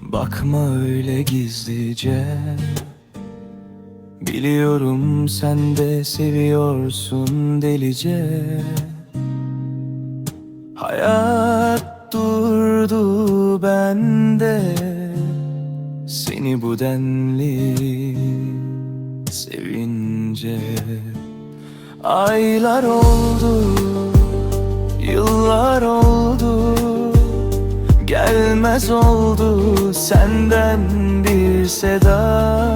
Bakma öyle gizlice. Biliyorum sen de seviyorsun delice. Hayat durdu bende Seni bu denli sevince. Aylar oldu, Gelmez oldu senden bir seda.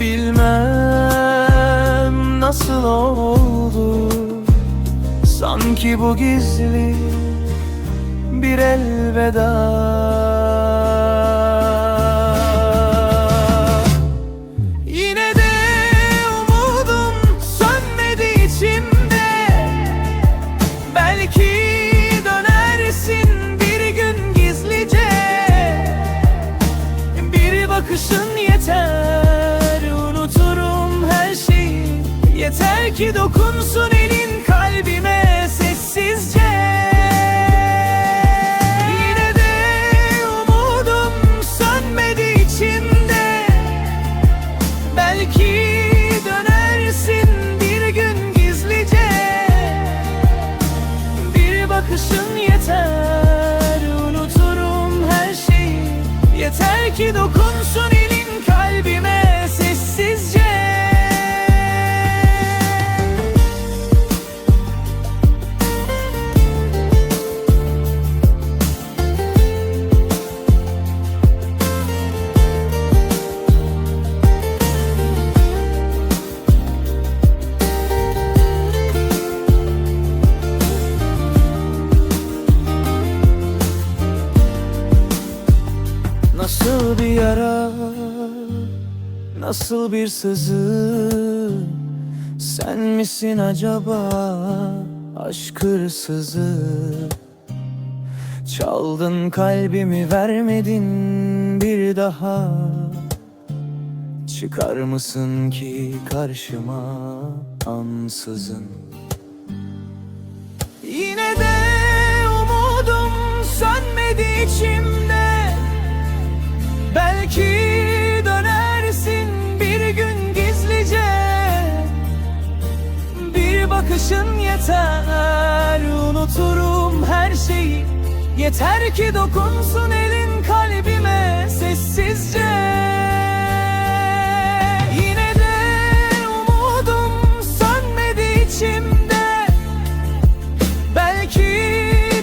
Bilmem nasıl oldu. Sanki bu gizli bir elveda Yeter ki dokunsun elin kalbime sessizce. Yine de umudum sönmedi içimde Belki dönersin bir gün gizlice. Bir bakışın yeter unuturum her şeyi. Yeter ki dokunsun Nasıl bir yara Nasıl bir sızı? Sen misin acaba Aşk hırsızı? Çaldın kalbimi vermedin bir daha. Çıkar mısın ki karşıma ansızın? Yine de umudum sönmedi içimde yeter Unuturum her şeyi. Yeter ki dokunsun elin kalbime sessizce. Yine de umudum sönmedi içimde. Belki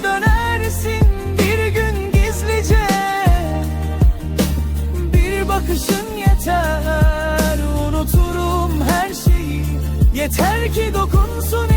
dönersin bir gün gizlice. Bir bakışın yeter Unuturum her şeyi. Yeter ki dokunsun